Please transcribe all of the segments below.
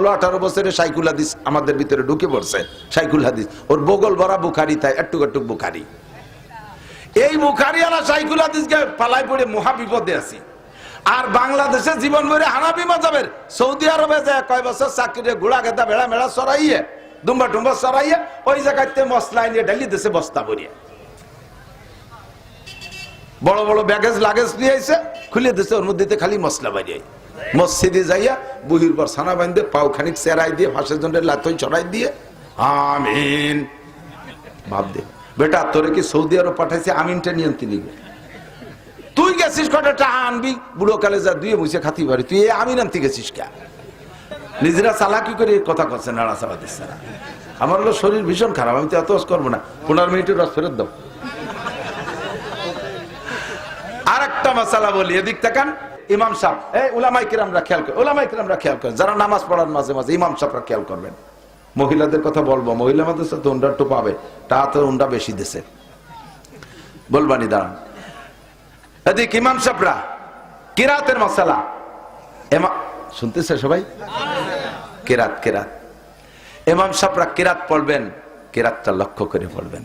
ষোলো, আঠারো বছরে সাইকুল হাদিস আমাদের ভিতরে ঢুকে পড়ছে। সাইকুল হাদিস। ওর বগল ভরা বুখারি, তাই একটু একটু বুখারি। এই বুখারি আলা সাইকুল হাদিসকে পালাই পড়ে মহা বিপদে আছি। আর বাংলাদেশে জীবন ভরে হানাবি মজাবের সৌদি আরবে যায় কয় বছর চাকরি ঘোড়া গেদা ভেড়া মেড়া সরাইয়ে দুম্বা টুম্বা সরাইয়ে, ওই জায়গাতে মশলা নিয়ে ঢালি দেশে বস্তা ভরিয়ে। বড় বড় ব্যাগেজ, লাগেজ নিয়ে আইছে, খুলে দিছে, ওর মধ্যে খালি মশলা বাড়িয়ে মসজিদে যাইয়া বুহির পর সানা বান্ধে পাও খানিক চেরাই দিয়ে, ফাঁসের জন্য লাতই চড়াই দিয়ে, আমিন। ভাব দে। বেটা, তোরে কি সৌদি আরব পাঠাইছে? আমিনটা নিয়ন্ত্রণ নিবে তুই গেছিস কটা আনবি বুড়ো কালে যা দুয়ে মুছে খাতি পারি তুই এই আমিন আনতে গেছিস কে? নিজেরা চালাকি করে কথা করছে নাড়া চালা দিচ্ছে না। আমার হলো শরীর ভীষণ খারাপ, আমি তো এত করব না। পনেরো মিনিটের রস ফেরত দাও। আর একটা মশালা বলি, এদিক তাকান। ইমাম সাহেব এই ওলামাই কিরামরা খেয়াল করে ওলামাই কিরামরা খেয়াল করেন যারা নামাজ পড়ার মাঝে মাঝে ইমাম সাহেবরা খেয়াল করবেন। মহিলাদের কথা বলব, মহিলা মাদ্রাসা তো উন্ডা একটু পাবে, তা তো উন্ডা বেশি দেশে বলবানি দাঁড়ান। এদিক ইমাম সাহেবরা কিরাতের মশালা। এমা, শুনতেছে সবাই? কেরাত কেরাত। এমাম সাহেবরা কেরাত পড়বেন, কেরাতটা লক্ষ্য করে পড়বেন।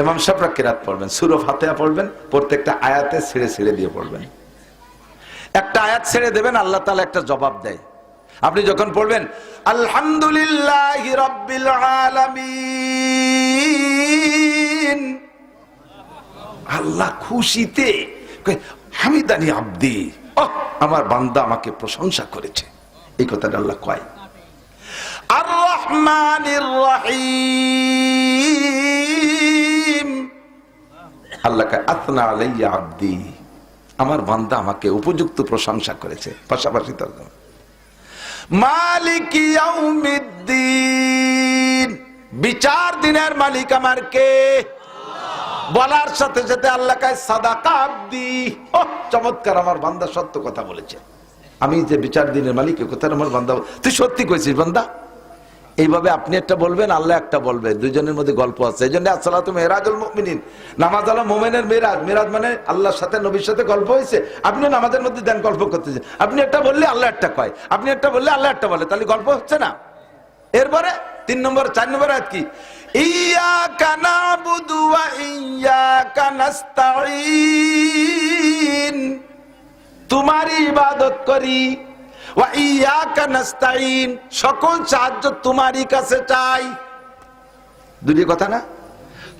এমাম সাহেবরা কেরাত পড়বেন সুরফ হাতেয়া পড়বেন, প্রত্যেকটা আয়াতে ছেড়ে ছেড়ে দিয়ে পড়বেন। একটা আয়াত ছেড়ে দেবেন, আল্লাহ তালা একটা জবাব দেয়। আপনি যখন পড়বেন, আলহামদুলিল্লাহ রব্বিল আলামিন। আল্লাহ খুশিতে হামিদানি আব্দি। আমার বান্দা আমাকে প্রশংসা করেছে। এই কথাটা আল্লাহ কয়। আর রহমানির রহিম। আল্লাহ আতনা আলাইয়া আব্দি। আমার বান্দা আমাকে উপযুক্ত প্রশংসা করেছে, পাশাপাশি তর্জমা মালিক বিচার দিনের মালিক আমার কে? বলার সাথে সাথে আল্লাহ সাদাকা আব্দি চমৎকার, আমার বান্দা সত্য কথা বলেছে। আমি যে বিচার দিনের মালিক কথা আমার বান্দা তুই সত্যি কইছিস বান্দা? এইভাবে আপনি একটা বলবেন, আল্লাহ একটা বলবে দুজনের মধ্যে গল্প আছে। এই জন্য আসসালাতু মেহরাজুল মুমিনিন। নামাজ আলা মোমেনের মেরাজ। মেরাজ মানে আল্লাহর সাথে, নবীর সাথে গল্প হয়েছে। আপনি নামাজের মধ্যে দেন, গল্প করতেছেন। আপনি একটা বললে আল্লাহ একটা কয়। আপনি একটা বললে আল্লাহ একটা বলে। তাহলে গল্প হচ্ছে না? এরপরে তিন নম্বর, চার নম্বর আয়াত কি? ইয়াকা নাবুদু ওয়া ইয়াকা নাস্তাঈন। তোমারই ইবাদত করি সকল সাহায্য তোমারই কাছে চাই। দুটি কথা না?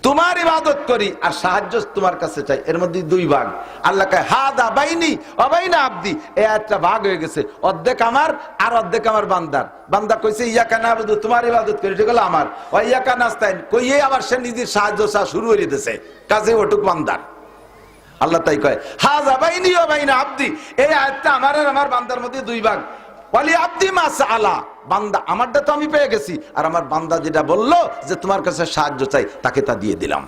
তোমার ইবাদত করি আর সাহায্য তোমার কাছে চাই। এর মধ্যে দুই ভাগ। আল্লাহ কয়, হাদা বাইনি অবাইনা আব্দি। এই একটা ভাগ হয়ে গেছে। অর্ধেক আমার আর অর্ধেক আমার বান্দার। বান্দা কইছে, ইয়াকা না বুধু তোমার ইবাদত করি এটা হলো আমার। ও ইয়াকা নাস্তাইন কইয়ে আবার সে নিজের সাহায্য চা শুরু করে দিতেছে। কাজে ওটুক বান্দার। আল্লাহ তাই কয়, হাজা বাইনি ও বাইনা আব্দি। এই আয়াতটা আমার আর আমার বান্দার মধ্যে দুই ভাগ। ওয়ালি আব্দি মাস আলা বান্দা, আমারটা তো আমি পেয়ে গেছি। আর আমার বান্দা যেটা বলল যে, তোমার কাছে সাহায্য চাই, তাকে তা দিয়ে দিলাম।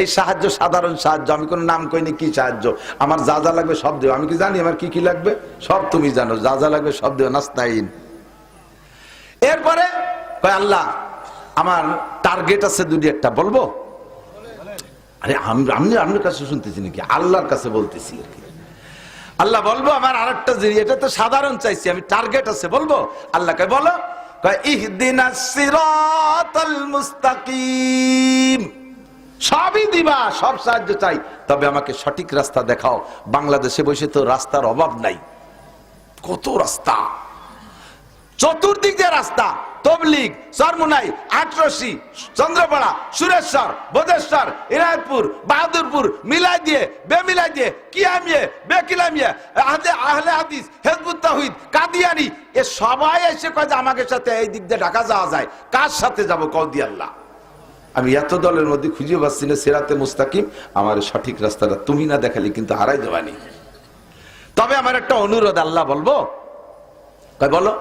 এই সাহায্য, সাধারণ সাহায্য, আমি কোনো নাম কইনি কি সাহায্য। আমার যা যা লাগবে সব দেবো আমি কি জানি আমার কি কি লাগবে? সব তুমি জানো। যা যা লাগবে সব দেবো নাস্তাইন। এরপরে কয়, আল্লাহ, আমার টার্গেট আছে দুটি, একটা বলব? আরে আমি আমি আপনার কাছে শুনতেছি নাকি? আল্লাহর কাছে বলতেছি আর কি। আল্লাহ বলব, আমার আরেকটা জিনিস, এটা তো সাধারণ চাইছি, আমি টার্গেট আছে, বলব? আল্লাহকে বলো? মুস্তাকিম। সবই দিবা, সব সাহায্য চাই। তবে আমাকে সঠিক রাস্তা দেখাও। বাংলাদেশে বসে তো রাস্তার অভাব নাই। কত রাস্তা? চতুর্দিক যে রাস্তা। তবলিগ, সরমুনাই, আটরসি, চন্দ্রপাড়া, সুরেশ্বর বোধেশ্বর ইনায়তপুর, বাহাদুরপুর, মিলাই দিয়ে, বেমিলাই দিয়ে, কিয়ামিয়ে, বেকিলামিয়ে, আহলে আহলে হাদিস, হেজবুত তাহিদ কাদিয়ানি, এ সবাই এসে কয় যে আমাকে সাথে এই দিক দিয়ে ঢাকা যাওয়া যায়, কার সাথে যাব কৌদি আল্লাহ। আমি এত দলের মধ্যে খুঁজে পাচ্ছি না, সেরাতে মুস্তাকিম, আমার সঠিক রাস্তাটা তুমি না দেখালি কিন্তু হারাই দেবানি তবে আমার একটা অনুরোধ আল্লাহ বলব বলো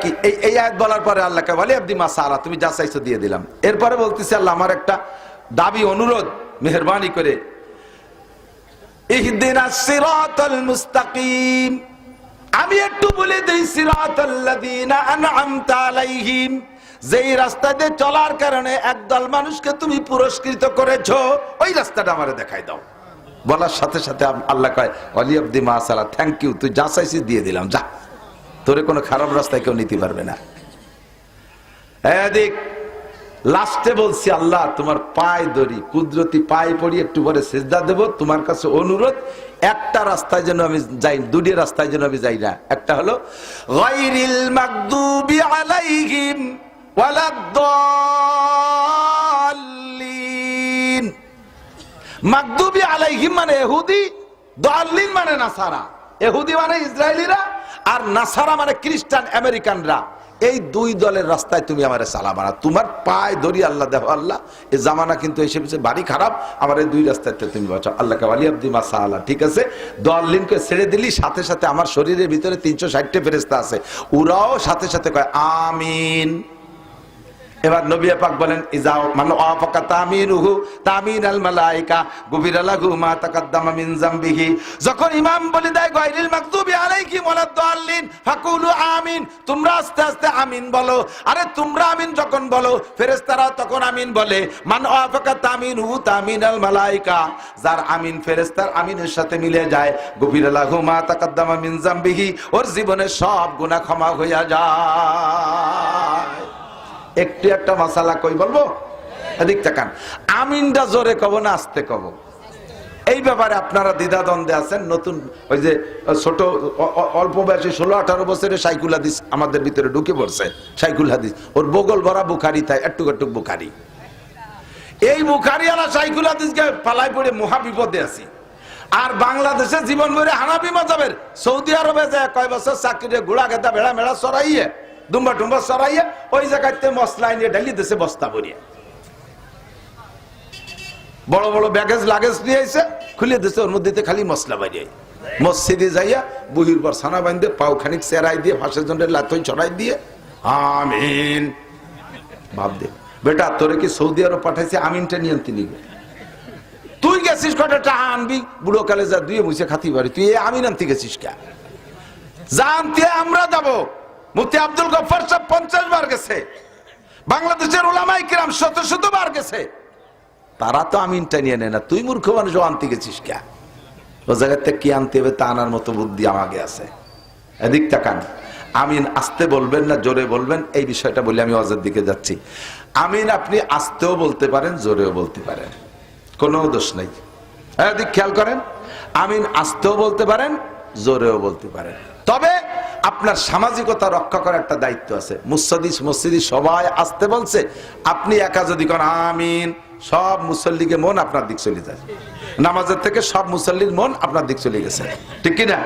কি, এই এই আয়াত বলার পরে আল্লাহকে বলে আব্দি মা সারা তুমি যা চাইছো দিয়ে দিলাম। এরপরে আল্লাহ, আমার একটা দাবি, অনুরোধ, মেহরবানি করে। মুস্তাকিম। আমি একটু বলে আলাইহিম। যেই চলার কারণে একদল মানুষকে তুমি পুরস্কৃত করেছ, ওই রাস্তাটা আমারে দেখাই দাও। বলার সাথে সাথে আল্লাহ কয় অলি আব্দি মা সালা থ্যাংক ইউ তুই যা চাইছিস দিয়ে দিলাম, যা। তোরে কোনো খারাপ রাস্তায় কেউ নিতে পারবে না। এদিক, লাস্টে বলছি, আল্লাহ, তোমার পায়ে দড়ি, কুদরতি পায়ে পড়ি একটু পরে সেজদা দেব। তোমার কাছে অনুরোধ, একটা রাস্তায় যেন আমি যাই, দুটি রাস্তায় যেন আমি যাই না। একটা হলো, গায়রিল মাগদুবি আলাইহিম ওয়ালাদ-দাল্লিন। মাকদুবি আলাইহিম মানে এহুদি, দাল্লিন মানে নাসারা। এহুদি মানে ইসরায়েলিরা আর নাসারা মানে খ্রিস্টান আমেরিকানরা। এই দুই দলের রাস্তায় তুমি আমার চালাবা না তোমার পায়ে ধরি আল্লাহ দেহ আল্লাহ। এ জামানা কিন্তু এসে বাড়ি খারাপ, আমার এই দুই রাস্তায় তুমি বাঁচাও। আল্লাহ কাবালি আব্দি মাসা আল্লাহ ঠিক আছে? দল লিঙ্কে ছেড়ে দিলি, সাথে সাথে আমার শরীরের ভিতরে তিনশো ষাটটা ফেরেস্তা আছে। ওরাও সাথে সাথে কয়, আমিন। এবার নবী পাক বলেন, ইজাও মানে আফাকা তামিনুহু তামিন আল মালাইকা গুবিরা লাহু মা তাকাদ্দামা মিন জামবিহি। যখন ইমাম বলে দেয়, গায়রিল মাকদুবি আলাইহিম ওয়ালাদ-দাল্লিন, ফাকুলু আমিন। তোমরা আস্তে আস্তে আমিন বলো। আরে তোমরা আমিন যখন বলো, ফেরেশতারা তখন আমিন বলে, মান আফাকা তামিনুহু তামিন আল মালাইকা। যার আমিন ফেরেশতার আমিনের সাথে মিলে যায় গুবিরা লাহু মা তাকাদ্দামা মিন জামবিহি। ওর জীবনের সব গুনাহ ক্ষমা হইয়া যায়। একটু একটা মশালা কই বলব? আমিনটা জোরে কব না আসতে কব? এই ব্যাপারে আপনারা দ্বিধাদ্বন্দ্বে আছেন, নতুন ওই যে ছোট অল্প বয়সী ষোলো, আঠারো বছরের সাইকুল হাদিস আমাদের ভিতরে ঢুকে পড়ছে, সাইকুল হাদিস। ওর বগল ভরা বুখারি, তাই একটু একটু বুখারি। এই বুখারি আলা সাইকুল হাদিসকে পালাই পড়ে মহা বিপদে আছি। আর বাংলাদেশে জীবন ভরে হানাবি মজাবের সৌদি আরবে যায় কয় বছর চাকরি ঘোড়া গেদা ভেড়া মেড়া সরাইয়ে দুম্বা টুম্বা সরাইয়ে ওই জায়গাতে মশলা নিয়ে ঢালি দেশে বস্তা ভরিয়ে। বড় বড় ব্যাগেজ, লাগেজ নিয়ে এসে খুলে দিছে, ওর মধ্যে খালি মশলা বাড়িয়ে। মসজিদে যাইয়া বুহির পর সানা বান্ধে পাও খানিক সেরাই দিয়ে, ফাঁসের জন্য লাথই ছড়াই দিয়ে, আমিন। ভাব দে, বেটা, তোরে কি সৌদি আরব পাঠাইছে, আমিনটা নিয়ে তিনি তুই গেছিস কটা টাকা আনবি? বুড়ো কালে যা দুয়ে মুছে খাতি পারি তুই আমিন আনতে গেছিস কে? জানতে আমরা যাব। মুফতি আব্দুল গফর সাহেব পঞ্চাশ বার গেছে। বাংলাদেশের ওলামাই কিরাম শত শত বার গেছে। তারা তো আমিনটা নিয়ে নেয় না। তুই মূর্খ মানুষ, ও আনতে গেছিস কে? ও জায়গাতে কি আনতে হবে তা আনার মতো বুদ্ধি আমাকে আছে। এদিক তাকান। আমিন আসতে বলবেন না, জোরে বলবেন? এই বিষয়টা বলে আমি অজের দিকে যাচ্ছি। আমিন, আপনি আসতেও বলতে পারেন, জোরেও বলতে পারেন। কোনো দোষ নেই। এদিক খেয়াল করেন। আমিন আসতেও বলতে পারেন, জোরেও বলতে পারেন। তবে আপনার সামাজিকতা রক্ষা করার একটা দায়িত্ব আছে। মুসদিস মসজিদি সবাই আসতে বলছে, আপনি একা যদি কোন আমিন, সব মুসল্লিকে মন আপনার দিক চলে যায়। নামাজের থেকে সব মুসল্লির মন আপনার দিক চলে গেছে। ঠিক কিনা?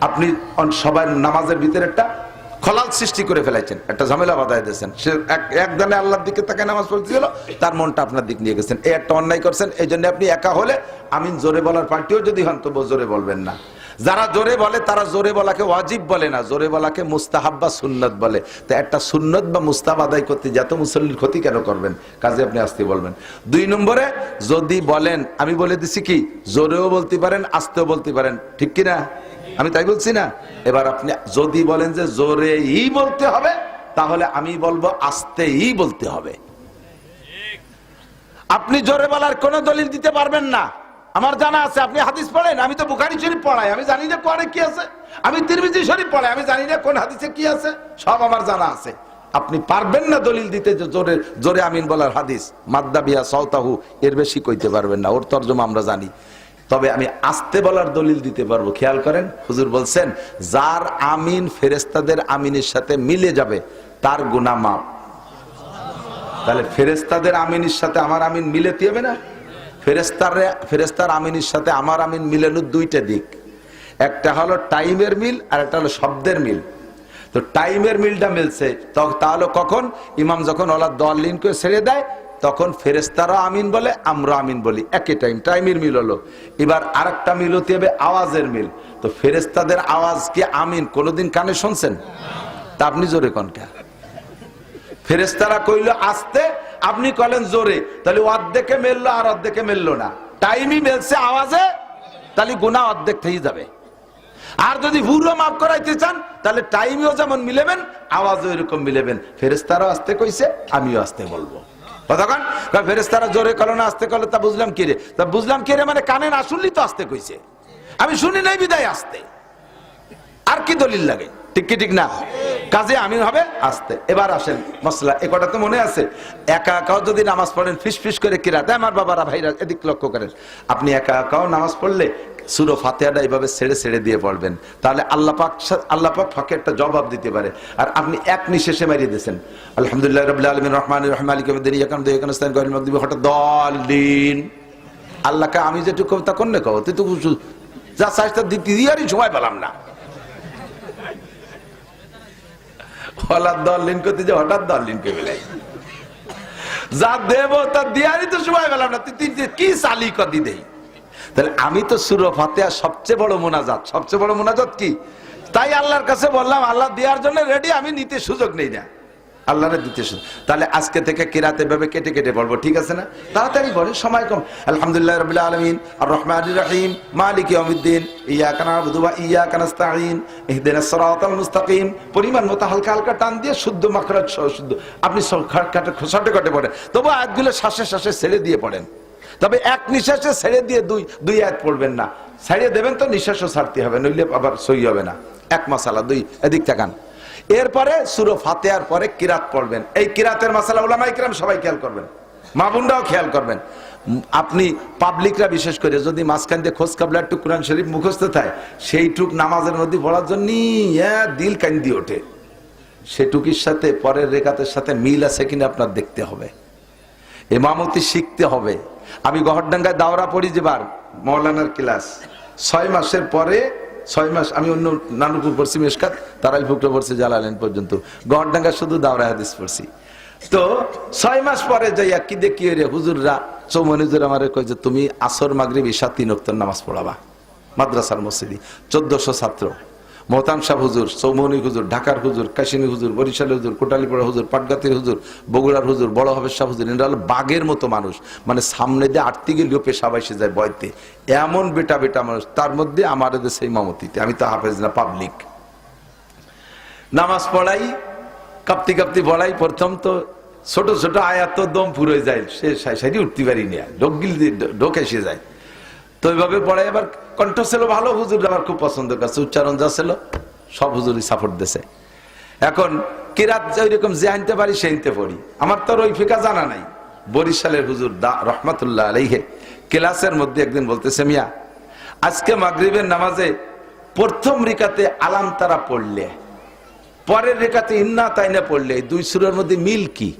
আপনি সবাই নামাজের ভিতরে একটা খলাল সৃষ্টি করে ফেলাইছেন, একটা ঝামেলা বাধাই দিয়েছেন। সে এক- একদানে আল্লাহর দিকে তাকে নামাজ পড়তেছিল তার মনটা আপনার দিক নিয়ে গেছেন। এ একটা অন্যায় করছেন এই জন্য আপনি একা হলে, আমিন জোরে বলার পার্টিও যদি হন তবু জোরে বলবেন না। যারা জোরে বলে, তারা জোরে বলাকে ওয়াজিব বলে না। জোরে বলাকে মুস্তাহাব বা সুন্নত বলে। তো একটা সুন্নত বা মুস্তাব আদায় করতে যত মুসল্লির ক্ষতি কেন করবেন? কাজে আপনি আসতে বলবেন। দুই নম্বরে, যদি বলেন, আমি বলে দিছি কি, জোরেও বলতে পারেন, আসতেও বলতে পারেন। ঠিক কি না আমি তাই বলছি না? এবার আপনি যদি বলেন যে জোরেই বলতে হবে, তাহলে আমি বলব আস্তেই বলতে হবে। আপনি জোরে বলার কোন দলিল দিতে পারবেন না। আমার জানা আছে, আপনি হাদিস পড়েন? আমি তো বুখারি শরীফ পড়াই। আমি জানি না কোয়ারে কি আছে। আমি তিরমিজি শরীফ পড়াই। আমি জানি না কোন হাদিসে কি আছে। সব আমার জানা আছে। আপনি পারবেন না দলিল দিতে যে জোরে জোরে আমিন বলার হাদিস। মাদ্দা বিয়া সৌতাহু এর বেশি কইতে পারবেন না। ওর তর্জমা আমরা জানি। তবে আমি আস্তে বলার দলিল দিতে পারব। খেয়াল করেন, হুজুর বলছেন, যার আমিন ফেরেস্তাদের আমিনের সাথে মিলে যাবে, তার গুনাহ মাপ তাহলে ফেরেস্তাদের আমিনের সাথে আমার আমিন মিলে হবে না? ফেরেস্তার ফেরেস্তার আমিনের সাথে আমার আমিন মিলানোর দুইটা দিক। একটা হলো টাইমের মিল, আর একটা হলো শব্দের মিল। তো টাইমের মিলটা মিলছে। তাহলে কখন? ইমাম যখন ওলা দলিনকে ছেড়ে দেয়, তখন ফেরেস্তারা আমিন বলে আমরা আমিন বলি। একই টাইম, টাইমের মিল হলো। এবার আরেকটা মিল হতে হবে আওয়াজের মিল। তো ফেরেস্তাদের আওয়াজ কি আমিন? কোনোদিন কানে শুনছেন? তা আপনি জোরে কনকা ফেরেস্তারা কইল, আসতে আপনি কলেন জোরে, তাহলে অর্ধেকে মেললো আর অর্ধেকে মেললো না। টাইমই মেলছে আওয়াজে, তাহলে গুণা অর্ধেক থেকে যাবে। আর যদি ভুরো মাফ করাইতে চান, তাহলে টাইমেও যেমন মিলেবেন, আওয়াজও এরকম মিলেবেন। ফেরেস্তারাও আসতে কইছে, আমিও আসতে বলব। ফেরেস্তারা জোরে কলো না, আসতে কলো তা বুঝলাম কি রে? তা বুঝলাম কি রে মানে কানে না শুনলি তো আসতে কইছে। আমি শুনি নাই বিদায় আসতে। আর কি দলিল লাগে? ঠিক কি ঠিক না? কাজে আমিন হবে, আসতে। এবার আসেন মশলা এ কটা তো মনে আছে। একা একাও যদি নামাজ পড়েন ফিস ফিস করে কিরাতে আমার বাবারা, ভাইরা, এদিক লক্ষ্য করেন। আপনি একা একাও নামাজ পড়লে সুরো ফাতেহাটা এইভাবে ছেড়ে ছেড়ে দিয়ে পড়বেন। তাহলে আল্লাহ পাক সা- আল্লাহ পাক ফাঁকে একটা জবাব দিতে পারে। আর আপনি এক নিঃশেষে মারিয়ে দিয়েছেন। আলহামদুলিল্লাহ রবিল্লা আলমিন রহমান রহমান আলী ইয়াকান দেয়াকান স্থান গরিব মকদিবি হঠাৎ দলিন। আল্লাহকে আমি যেটুকু কবিতা করলে কব? তুই তো যা চাইছ তা দিয়ারই সময় পেলাম না। হলার দল লিন করতে যে হঠাৎ দল লিন কে বেলাই যা দেব, তা দিয়ারই তো সময় গেলাম না। তুই কি চালি কদি দেই? তাহলে আমি তো সুর ফাতেহা সবচেয়ে বড় মোনাজাত। সবচেয়ে বড় মোনাজাত কি? তাই আল্লাহর কাছে বললাম, আল্লাহ দেওয়ার জন্য রেডি আমি নিতে সুযোগ নেই না। আল্লাহরে দিতে তাহলে আজকে থেকে কিরাতে ভাবে কেটে কেটে পড়ব ঠিক আছে না? তাড়াতাড়ি বলে, সময় কম। আলহামদুলিল্লাহ রবিল আলমিন আর রহমান রাহিম, মালিক ইয়াউমিদ্দিন ইয়া কানা বুধুবা ইয়া কানাস্তাইন ইহদিন সিরাতাল মুস্তাকিম, পরিমাণ মতো হালকা হালকা টান দিয়ে শুদ্ধ মাখরাজ সহ শুদ্ধ। আপনি কাটে খসাটে কাটে পড়েন। তবু আয়াতগুলো শ্বাসে শ্বাসে ছেড়ে দিয়ে পড়েন। তবে এক নিঃশ্বাসে ছেড়ে দিয়ে দুই দুই আয়াত পড়বেন না। ছাড়িয়ে দেবেন তো নিঃশ্বাসও ছাড়তে হবে, নইলে আবার সই হবে না। এক মশালা, দুই, এদিক তাকান। এরপরে সুরো ফাতেহার পরে কিরাত পড়বেন। এই কিরাতের মাসালা ওলামা ইকরাম সবাই খেয়াল করবেন। মা বোনরাও খেয়াল করবেন। আপনি পাবলিকরা বিশেষ করে যদি মাঝখান দিয়ে খোঁজ কাবলা একটু কোরআন শরীফ মুখস্থ থাকে, সেইটুক নামাজের মধ্যে পড়ার জন্য দিল কান্দি ওঠে। সেটুকির সাথে পরের রেখাতের সাথে মিল আছে কিনা আপনার দেখতে হবে। এমামতি শিখতে হবে। আমি গহরডাঙ্গায় দাওরা পড়ি যেবার মৌলানার ক্লাস। ছয় মাসের পরে ছয় মাস, আমি অন্য নানুপুর পড়ছি মেশকাত তারাই ফুকটা পড়ছি জালালেন পর্যন্ত। গড়ডাঙ্গা শুধু দাওরা হাদিস পড়ছি। তো ছয় মাস পরে যাইয়া কি দেখি রে হুজুররা চৌমনিজুর আমার কয় যে, তুমি আসর, মাগরিব ঈশা তিন অক্তর নামাজ পড়াবা। মাদ্রাসার মসজিদি। চোদ্দশো ছাত্র। মোহতাম সাহ হুজুর সৌমনি হুজুর, ঢাকার হুজুর, কাশিনী হুজুর, বরিশালের হুজুর, কোটালীপাড়া হুজুর, পাটগাতির হুজুর, বগুড়ার হুজুর, বড় হবে শাহ হুজুর এরা হলো বাঘের মতো মানুষ। মানে সামনে দিয়ে আটতে গেলেও পেশা বাইসে যায় বয়তে এমন বেটা বেটা মানুষ, তার মধ্যে আমার সেই মামতিতে। আমি তো হাফেজ না পাবলিক নামাজ পড়াই, কাঁপতি কাঁপতি পড়াই প্রথম তো ছোট ছোট আয়াত দম ফুরে যায়, সে সাইডে উঠতে পারি না। ঢোক গিল ঢোক এসে যায়। তো ওইভাবে পড়াই এবার কণ্ঠ ছিল ভালো হুজুর আমার খুব পছন্দ করছে উচ্চারণ যা ছিল, সব হুজুরই সাপোর্ট দিছে এখন কিরাত ওইরকম যে আনতে পারি, সে আনতে পড়ি। আমার তো ওই ফিকা জানা নাই। বরিশালের হুজুর দা রহমাতুল্লাহ আলাইহে ক্লাসের মধ্যে একদিন বলতেছে, মিয়া, আজকে মাগরিবের নামাজে প্রথম রিকাতে আলাম তারা পড়লে, পরের রেখাতে ইন্না তাইনা পড়লে দুই সুরের মধ্যে মিল কি?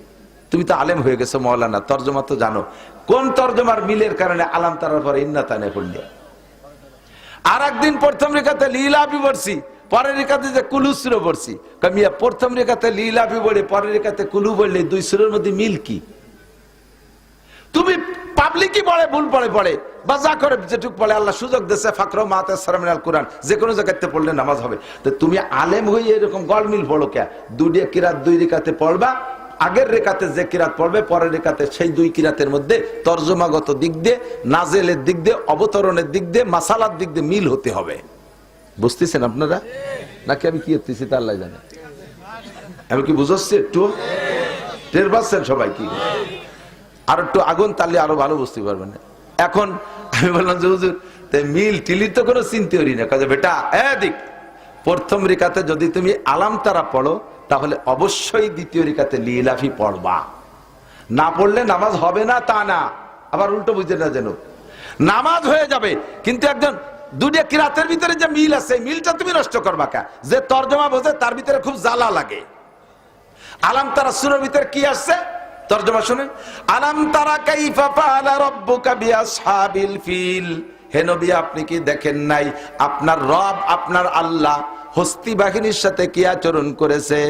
তুমি তো আলেম হয়ে গেছো, মৌলানা, তর্জমা তো জানো। কোন তর্জমার মিলের কারণে আলাম তারার পরে ইন্না তাইনা পড়লে আর একদিন প্রথম রেখাতে লীলাভি পড়ছি পরের রেখাতে যে কুলু সুরে পড়ছি কামিয়া প্রথম রেখাতে লীলাভি পড়ে পরের রেখাতে কুলু বললে দুই সুরের মধ্যে মিল কি? তুমি পাবলিকই পড়ে ভুল পড়ে পড়ে বা যা করে যেটুক পড়ে আল্লাহ সুযোগ দিয়েছে, ফাকর মাতে সারামিনাল কোরআন। যে কোনো জায়গাতে পড়লে নামাজ হবে। তো তুমি আলেম হয়ে এরকম গলমিল পড়ো কে দুই কিরাত দুই রেখাতে পড়বা? আগের রেখাতে যে কিরাত পড়বে, পরের রেখাতে সেই দুই কিরাতের মধ্যে তর্জমাগত দিক দিয়ে, নাজেলের দিক দিয়ে, অবতরণের দিক দিয়ে, মাসালার দিক দিয়ে মিল হতে হবে। বুঝতেছেন আপনারা? নাকি আমি কি করতেছি তা আল্লাহ জানে। আমি কি বুঝাচ্ছি একটু? টের পাচ্ছেন সবাই কি? আর একটু আগুন তাহলে আরও ভালো বুঝতে পারবেন। এখন আমি বললাম যে, হুজুর তাই মিল টিলির তো কোনো চিন্তা করি না। কাজে বেটা, এদিক, প্রথম রেখাতে যদি তুমি আলাম তারা পড়ো তাহলে অবশ্যই দ্বিতীয় রিকাতে লিলাফি পড়বা। না পড়লে নামাজ হবে না, তা না। আবার উল্টো বুঝতে না যেন। নামাজ হয়ে যাবে, কিন্তু একজন দুটো কিরাতের ভিতরে যে মিল আছে, মিলটা তুমি নষ্ট করবা কা? যে তর্জমা বোঝে, তার ভিতরে খুব জ্বালা লাগে। আলাম তারা সুরের ভিতরে কি আসছে? তর্জমা শুনে, আলাম তারা বিআসহাবিল ফিল। হে নবী, আপনি কি দেখেন নাই? আপনার রব, আপনার আল্লাহ হস্তি বাহিনীর সাথে কি আচরণ করেছে?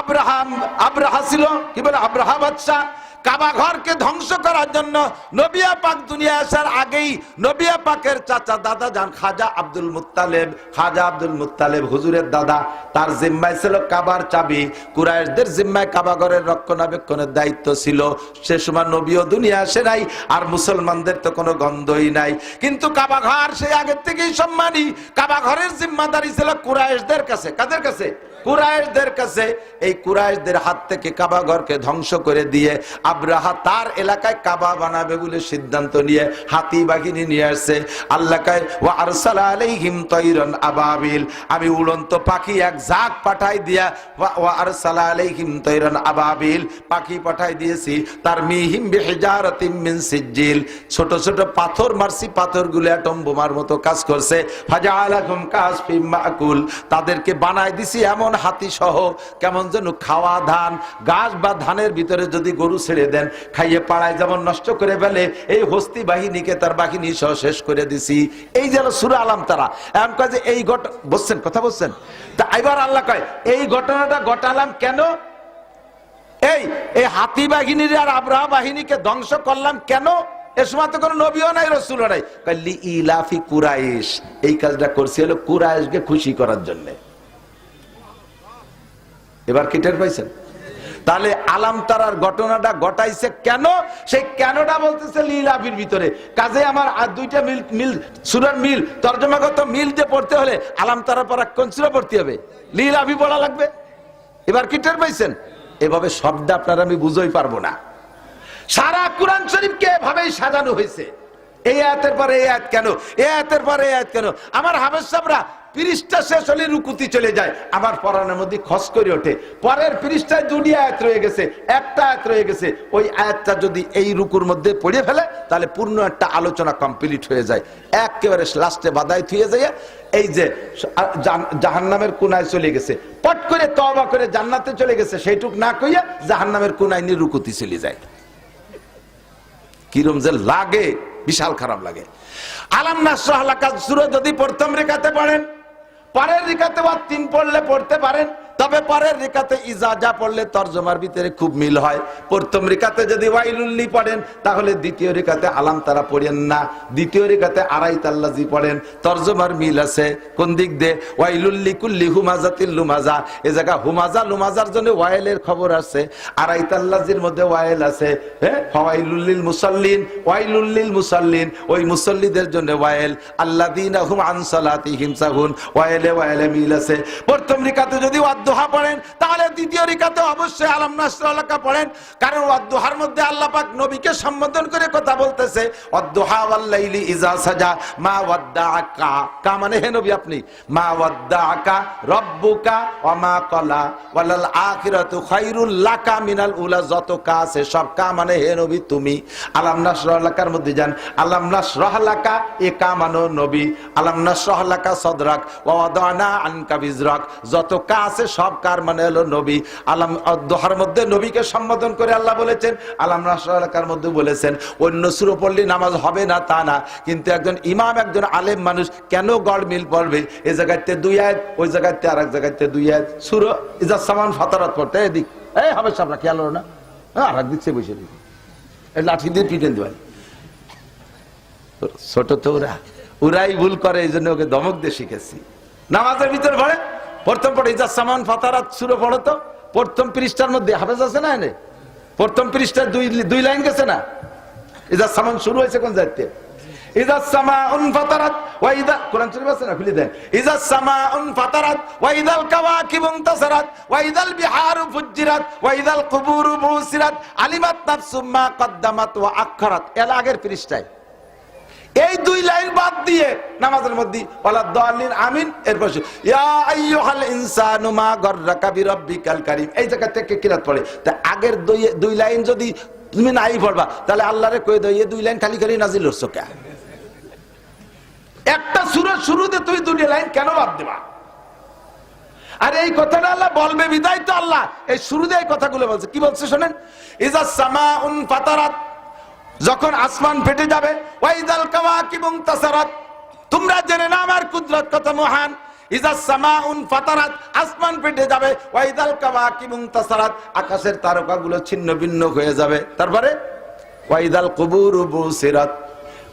আব্রাহাম আব্রাহা ছিল? কি বলে? আব্রাহা বাদশা কাবা ঘরকে ধ্বংস করার জন্য নবিয়া পাক দুনিয়া আসার আগেই নবিয়া পাকের চাচা দাদা যান খাজা আব্দুল মুত্তালেব, খাজা আব্দুল মুত্তালেব হুজুরের দাদা। তার জিম্মায় ছিল কাবার চাবি। কুরাইশদের জিম্মায় কাবা ঘরের রক্ষণাবেক্ষণের দায়িত্ব ছিল। সে সময় নবীও দুনিয়া আসে নাই, আর মুসলমানদের তো কোনো গন্ধই নাই। কিন্তু কাবা ঘর সেই আগের থেকেই সম্মানী। কাবা ঘরের জিম্মাদারি ছিল কুরাইশদের কাছে। কাদের কাছে? কুরাইশদের কাছে এই কুরাইশদের হাত থেকে কাবা ঘরকে ধ্বংস করে দিয়ে আব্রাহা তার এলাকায় কাবা বানাবে বলে সিদ্ধান্ত নিয়ে হাতি বাহিনী নিয়ে আসছে। আল্লাহ কয়, ওয়া আরসালা আলাইহিম আবাবিল। আমি উড়ন্ত পাখি এক ঝাঁক পাঠাই দিয়া, ওয়া আরসালা আলাইহিম তাইরান আবাবিল। পাখি পাঠাই দিয়েছি, তার মিহিম বিহিজারাতিম মিন সিজিল ছোট ছোট পাথর মারছি, পাথরগুলো অ্যাটম বোমার মতো কাজ করছে। ফাজালাকুম কাসফিম মাকুল। তাদেরকে বানাই দিছি এমন হাতি সহ কেমন যেন খাওয়া ধান, গাছ বা ধানের ভিতরে যদি গরু ছেড়ে দেন, খাইয়ে পাড়ায় যেমন নষ্ট করে ফেলে, এই হস্তি বাহিনীকে তার বাহিনী সহ শেষ করে দিছি। এই যেন সুরা আলাম তারা। এমন কয় এই ঘটনা বলছেন কথা বলছেন? তা এবার আল্লাহ কয়, এই ঘটনাটা ঘটালাম কেন? এই এই হাতি বাহিনীর আর আব্রাহা বাহিনীকে ধ্বংস করলাম কেন? এ সময় তো কোনো নবীও নাই রসুল নাই। ইলাফি কুরাইশ। এই কাজটা করছি হলো কুরাইশকে খুশি করার জন্য। এবার কি টের পাইছেন? তাহলে আলাম তারার ঘটনাটা ঘটাইছে কেন? সেই কেনটা বলতেছে লীলাভির ভিতরে। কাজে আমার আর দুইটা মিল মিল, সুরার মিল, তর্জমাগত মিল যে পড়তে হলে আলাম তারার পর সুরা পড়তে হবে? লীলাভি পড়া লাগবে। এবার কি টের পাইছেন? এভাবে শব্দ আপনারা আমি বুঝই পারব না। সারা কোরআন শরীফকে এভাবেই সাজানো হয়েছে? এই আয়াতের পরে এই আয়াত কেন? এই আয়াতের পরে এই আয়াত কেন? আমার হাবেজ সাহরা পৃষ্ঠা শেষ হলে রুকুতি চলে যায়। আমার পরানের মধ্যে খস করে ওঠে। পরের পৃষ্ঠায় দুটি আয়াত রয়ে গেছে, একটা আয়াত রয়ে গেছে। ওই আয়াতটা যদি এই রুকুর মধ্যে পড়ে ফেলে, তাহলে পূর্ণ একটা আলোচনা কমপ্লিট হয়ে যায়। একেবারে লাস্টে বাদায় থুয়ে যায় এই যে জাহান্নামের কোনায় চলে গেছে। পট করে তবা করে জান্নাতে চলে গেছে, সেইটুক না কইয়া জাহান্নামের কোনায় নিয়ে রুকুতি চলে যায়। কিরম যে লাগে, বিশাল খারাপ লাগে। আলাম নাসরাহ সুরে যদি প্রথম রেখাতে পড়েন পরের রিকাতে তিন পড়লে পড়তে পারেন। তবে পরের রেখাতে ইজাজা পড়লে তর্জমার ভিতরে খুব মিল হয়। প্রথম রেখাতে যদি ওয়াইলুল্লি পড়েন, তাহলে দ্বিতীয় রেখাতে আলাম তারা পড়েন না। দ্বিতীয় রেখাতে আড়াই তাল্লাজি পড়েন। তর্জমার মিল আছে। কোন দিক দিয়ে? ওয়াইলুল্লি কুল্লি হুমাজাতিল লুমাজা। এ জায়গা হুমাজা, লুমাজার জন্য ওয়াইলের খবর আছে। আড়াই তাল্লাজির মধ্যে ওয়াইল আছে। হ্যাঁ ওয়াইলুল্লিল মুসাল্লিন ওয়াইলুল্লিল মুসাল্লিন। ওই মুসল্লিদের জন্য ওয়াইল। আল্লাদিনা হুম আনসালাতিহিম সাহুন। ওয়াইলে ওয়াইলে মিল আছে। প্রথম রেখাতে যদি ওয়াদ্দোহা পড়েন, তাহলে দ্বিতীয় রিকাতে অবশ্যই আলম নাসরাল্লাহকে পড়েন। কারণ ওয়াদ্দোহার মধ্যে আল্লাহ পাক নবীকে সম্বোধন করে কথা বলতেছে ওয়াল্লাইলি ইজা সাজা, মা ওয়াদ্দাআকা। কা মানে হে নবী আপনি? মা ওয়াদ্দাআকা রব্বুকা ওয়া মা ক্বালা ওয়ালাল আখিরাতু খায়রুল লাকা মিনাল উলা। যত কা আছে সব কা মানে হে নবী তুমি। আলাম নাসরাল্লাহর মধ্যে যান, আলাম নাসরাহলাকা এ কা মানো নবী। আলাম নাসরাহলাকা সদরাক। ওয়া ওয়াদানা আনকা বিজরাক। যত কা আছে সব কার মানে হলো নবী? আলাম দোহার মধ্যে নবীকে সম্বোধন করে আল্লাহ বলেছেন, আলাম রাসার মধ্যে বলেছেন, অন্য সুরো পড়লে নামাজ হবে না তা না, কিন্তু একজন ইমাম, একজন আলেম মানুষ কেন গড় মিল পড়বে? এই জায়গাতে দুই আয়াত, ওই জায়গাতে আর এক জায়গাতে দুই আয়াত। সুরো ইজার সামান ফাতারাত পড়তে এদিক। এই হবে সামনা খেয়াল না। হ্যাঁ এক দিচ্ছে বসে এই লাঠি দিয়ে পিটেন দিবেন। ছোট তো ওরা। ওরাই ভুল করে, এই জন্য ওকে দমক দিয়ে শিখেছি। নামাজের ভিতরে পড়ে। প্রথম পড়ে ইজাজ সামান ফাতারাত সুরে পড়ো তো। প্রথম পৃষ্ঠার মধ্যে হাফেজ আছে না এনে? প্রথম পৃষ্ঠার দুই দুই লাইন গেছে না? ইজাজ সামান শুরু হয়েছে কোন যাইতে ইজাজ সামাউন ফাতারাত আছে না? সামাউন ফাতারাত বিহারু আলিমাত নাফসুম কদ্দামাত আগের পৃষ্ঠায়। এই দুই লাইন বাদ দিয়ে নামাজের মধ্যে ওয়ালা দালিন আমিন, এরপর ইয়া আইয়ুহাল ইনসানু মা গাররাকা বিরাব্বিকাল কারীম। এই জায়গা থেকে কিরাত পড়ে। তা আগের দুই দুই লাইন যদি তুমি নাই পড়বা, তাহলে আল্লাহরে কই দাও এই দুই লাইন খালি খালি নাজিল হচ্ছে কে? একটা সূরার শুরুতে তুই দুটি লাইন কেন বাদ দিবা? আর এই কথাটা আল্লাহ বলবে, বিদায় তো আল্লাহ। এই শুরুতে এই কথাগুলো বলছে। কি বলছে শোনেন? ইজা সামাউন ফাতারাত যখন আসমান ফেটে যাবে ওয়াইদাল তাসারাত তোমরা জেনে না আমার কুদরত কত মহান। ফাতারাত, আসমান ফেটে যাবে ওয়াইদাল তাসারাত আকাশের তারকাগুলো ছিন্ন ভিন্ন হয়ে যাবে। তারপরে ওয়াইদাল কুবুরু বুসিরাত।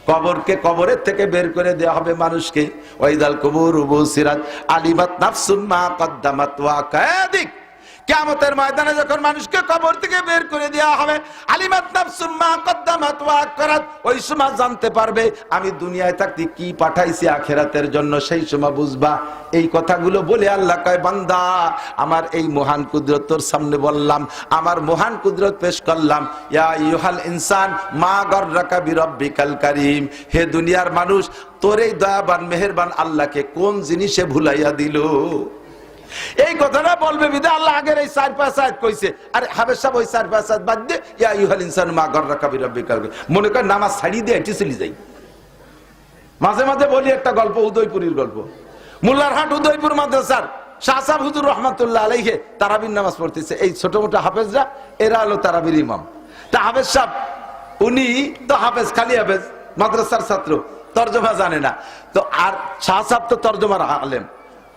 কবরকে কবরের থেকে বের করে দেওয়া হবে মানুষকে। ওয়াইদাল কুবুরু বুসিরাত। আলিমাত নাফসুম মা কদ্দামাত ওয়া কাদিক কেয়ামতের ময়দানে যখন মানুষকে কবর থেকে বের করে দেওয়া হবে ওই সময় জানতে পারবে, আমি দুনিয়ায় থাকতে কি পাঠাইছি আখেরাতের জন্য, সেই সময় বুঝবা। এই কথাগুলো বলে আল্লাহ কয়, বান্দা, আমার এই মহান কুদরত তোর সামনে বললাম, আমার মহান কুদরত পেশ করলাম। ইয়া ইউহাল ইনসান, মা গর গররাকা বিরব্বিকাল কারীম। হে দুনিয়ার মানুষ, তোর এই দয়াবান, মেহেরবান আল্লাহকে কোন জিনিসে ভুলাইয়া দিল? এই কথাটা বলবে বিদে, আল্লাহ আগের এই চার পাঁচ আয়াত কইছে। আর হাবের সাহেব, ওই চার পাঁচ আয়াত বাদ দিয়ে ইয়া ইউহাল ইনসান মা গররাকা বিরব্বিকাল কারীম মনে কর নামাজ ছাড়িয়ে দিয়ে এটি চলে যাই। মাঝে মাঝে বলি একটা গল্প, উদয়পুরীর গল্প। মোল্লারহাট উদয়পুর মাদ্রাসার শাহসাব হুজুর রহমাতুল্লাহ আলাইহে তারাবির নামাজ পড়তেছে। এই ছোট মোটো হাফেজরা, এরা হলো তারাবির ইমাম। তা হাফেজ সাহেব, উনি তো হাফেজ, খালি হাফেজ, মাদ্রাসার ছাত্র, তর্জমা জানে না। তো আর শাহ সাহেব তো তর্জমার আলেম।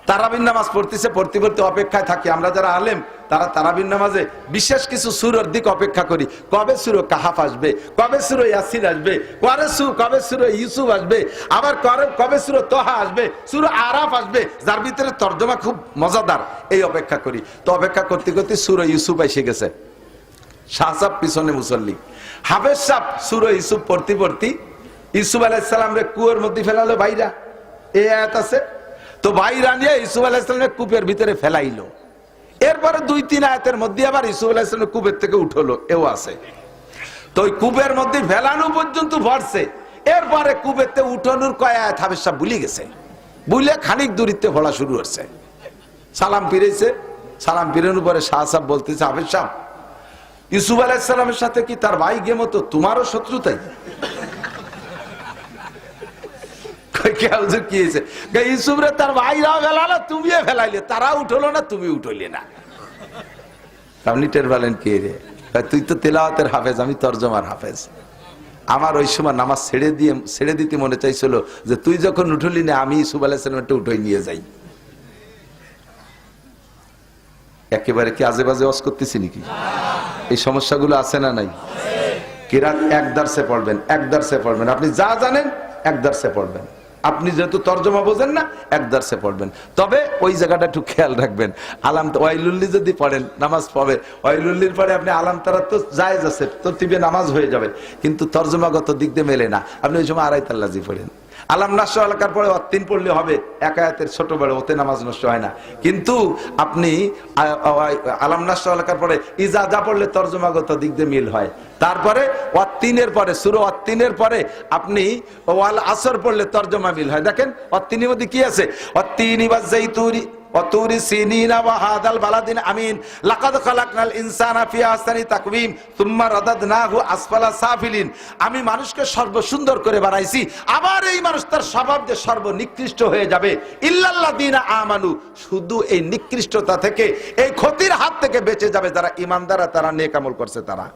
তারাবির নামাজ পড়তেছে, পড়তে পড়তে অপেক্ষায় থাকি। আমরা যারা আলেম, তারা তারাবির নামাজে বিশেষ কিছু সুরের দিক অপেক্ষা করি। কবে সুর কাহাফ আসবে, কবে সুর ইয়াসিন আসবে, কবে সুর কবে সুর ইউসুফ আসবে, আবার কবে- সুর তোহা আসবে, সুর আরাফ আসবে, যার ভিতরে তর্জমা খুব মজাদার। এই অপেক্ষা করি। তো অপেক্ষা করতে করতে সুর ইউসুফ এসে গেছে। শাহসাব পিছনে মুসল্লি। হাফেজ সাহ সুর ইউসুফ পড়তে পড়তে ইউসুফ আলাইসালাম রে কুয়োর মধ্যে ফেলালো ভাইরা। এই আয়াত আছে? তো ভাইরা নিয়ে ইউসুফ আলাইসালামের কূপের ভিতরে ফেলাইলো। এরপরে দুই, তিন আয়াতের মধ্যে আবার ইসুফ আলাইসালামের কূপের থেকে উঠল, এও আছে। তো ওই কূপের মধ্যে ফেলানো পর্যন্ত ভরছে। এরপরে কূপেতে উঠানোর কয় আয়াত হাফেজ সাহেব ভুলে গেছে। বুঝলে খানিক দূরিত্বে ভরা শুরু হচ্ছে। সালাম ফিরেছে, সালাম ফিরানোর পরে শাহ সাহেব বলতেছে, হাফেজ সাহেব ইসুফ আলাইসালামের সাথে কি তার ভাই গে মতো তোমারও শত্রুতাই? তার তুমিও ফেলাইলে, তারা উঠল না, তুমি উঠলে না। আপনি টের রে? তুই তো হাফেজ, আমি তর্জমার হাফেজ। আমার ওই সময় নামাজ ছেড়ে দিয়ে, ছেড়ে দিতে মনে চাইছিল যে তুই যখন উঠলি না, আমি ইসুফ আলাইসালামটা উঠোই নিয়ে যাই। একেবারে কি আজে বাজে অস করতেছি নাকি? এই সমস্যাগুলো আছে না নাই? কিরাত এক দার্সে পড়বেন, এক দার্সে পড়বেন। আপনি যা জানেন, এক দার্সে পড়বেন। আপনি যেহেতু তর্জমা বোঝেন না, এক দার্সে পড়বেন। তবে ওই জায়গাটা একটু খেয়াল রাখবেন। আলাম ওয়াইলুল্লি যদি পড়েন, নামাজ পাবে ওয়াইলুল্লির পরে আপনি আলাম তারা তো জায়েজ আছে তো টিভি নামাজ হয়ে যাবে। কিন্তু তর্জমাগত দিক দিয়ে মেলে না। আপনি ওই সময় আড়াই তাল্লাজি পড়েন। আলাম নাশ এলাকার পরে অত্তিন পড়লে হবে, একায়াতের ছোট বড় ওতে নামাজ নষ্ট হয় না। কিন্তু আপনি আলাম নাশ এলাকার পরে ইজা যা পড়লে তর্জমাগত দিক দিয়ে মিল হয়। তারপরে অত্তিনের পরে, সুরো অত্তিনের পরে আপনি ওয়াল আসর পড়লে তর্জমা মিল হয়। দেখেন, অত্তিনের মধ্যে কি আছে? অত্তিনি বা জাইতুরি আমি মানুষকে সর্বসুন্দর করে বানাইছি। আবার এই মানুষ তার স্বভাব যে সর্বনিকৃষ্ট হয়ে যাবে। ইল্লাল্লাযিনা আমানু, শুধু এই নিকৃষ্টতা থেকে, এই ক্ষতির হাত থেকে বেঁচে যাবে যারা ইমানদারা তারা নেক আমল করছে তারা।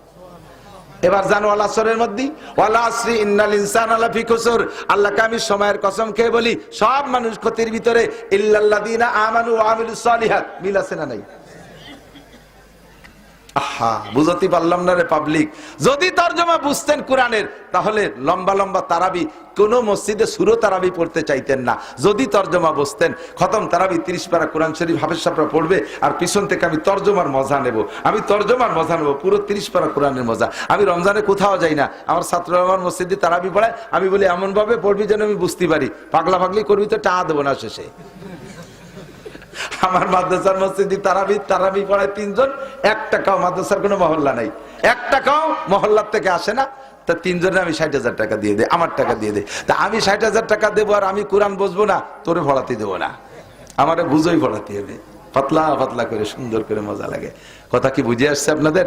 এবার জানো আল্লাহ সরের মধ্যে, ওয়ালা আসরি ইন্নাল ইনসান আল্লাহ ফিকুসুর আল্লাহকে আমি সময়ের কসম খেয়ে বলি, সব মানুষ ক্ষতির ভিতরে, ইল্লাল্লাযিনা আমানু আমিলুস সালিহাত। মিল আছে না নাই? আহা, বুঝতে পারলাম না রে পাবলিক যদি তর্জমা বুঝতেন কোরআনের, তাহলে লম্বা লম্বা তারাবি, কোন মসজিদে সুরো তারাবি পড়তে চাইতেন না। যদি তর্জমা বুঝতেন, খতম তারাবি তিরিশ পারা কোরআন শরীফ, হাফেজ সাপরা পড়বে, আর পিছন থেকে আমি তর্জমার মজা নেব। আমি তর্জমার মজা নেব, পুরো তিরিশ পারা কোরআনের মজা। আমি রমজানে কোথাও যাই না। আমার ছাত্র আমার মসজিদে তারাবি পড়ায়, আমি বলি এমন ভাবে পড়বি যেন আমি বুঝতে পারি। পাগলা পাগলি করবি তো টাকা দেবো না শেষে। আমার মাদ্রাসার মসজিদে তারাবি তারাবি পড়ায় তিনজন এক টাকাও মাদ্রাসার কোনো মহল্লা নাই। এক টাকাও মহল্লার থেকে আসে না। তা তিনজনে আমি ষাট হাজার টাকা দিয়ে দেয় আমার টাকা দিয়ে দেয় তা আমি ষাট হাজার টাকা দেবো আর আমি কোরআন বসবো না, তোরে পড়াতে দেবো না। আমারে বুঝোই পড়াতে হবে। পাতলা পাতলা করে, সুন্দর করে মজা লাগে। কথা কি বুঝে আসছে আপনাদের?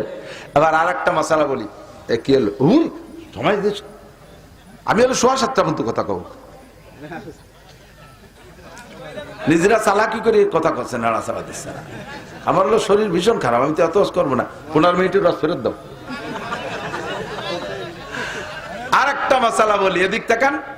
এবার আর একটা মশালা বলি। কি হলো? হুম সময় আমি হলো সোয়া সাতটা মতো কথা কব। নিজেরা চালাকি করে কথা করছে নাড়া চালা দিচ্ছে না। আমার হলো শরীর ভীষণ খারাপ, আমি তো এত করব না। পনেরো মিনিটের রস ফেরত দাও। আর একটা মশালা বলি, এদিক তাকান।